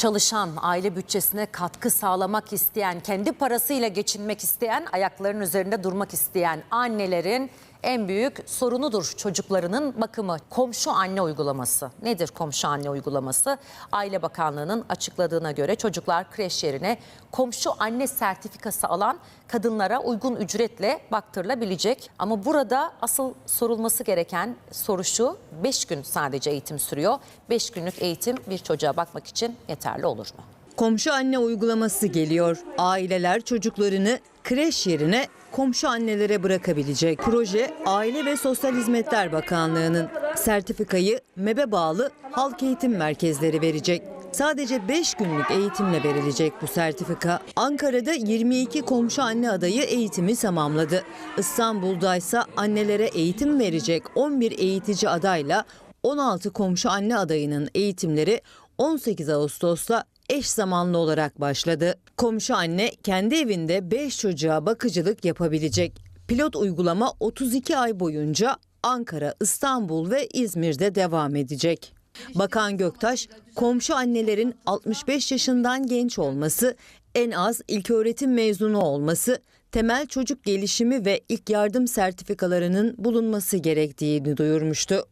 çalışan, aile bütçesine katkı sağlamak isteyen, kendi parasıyla geçinmek isteyen, ayaklarının üzerinde durmak isteyen annelerin en büyük sorunudur çocuklarının bakımı. Komşu anne uygulaması. Nedir komşu anne uygulaması? Aile Bakanlığı'nın açıkladığına göre çocuklar kreş yerine komşu anne sertifikası alan kadınlara uygun ücretle baktırılabilecek. Ama burada asıl sorulması gereken soru şu. 5 gün sadece eğitim sürüyor. 5 günlük eğitim bir çocuğa bakmak için yeterli olur mu? Komşu anne uygulaması geliyor. Aileler çocuklarını kreş yerine komşu annelere bırakabilecek. Proje Aile ve Sosyal Hizmetler Bakanlığı'nın sertifikayı MEB'e bağlı halk eğitim merkezleri verecek. Sadece 5 günlük eğitimle verilecek bu sertifika. Ankara'da 22 komşu anne adayı eğitimi tamamladı. İstanbul'da ise annelere eğitim verecek 11 eğitici adayla 16 komşu anne adayının eğitimleri 18 Ağustos'ta eş zamanlı olarak başladı. Komşu anne kendi evinde 5 çocuğa bakıcılık yapabilecek. Pilot uygulama 32 ay boyunca Ankara, İstanbul ve İzmir'de devam edecek. Bakan Göktaş, komşu annelerin 65 yaşından genç olması, en az ilköğretim mezunu olması, temel çocuk gelişimi ve ilk yardım sertifikalarının bulunması gerektiğini duyurmuştu.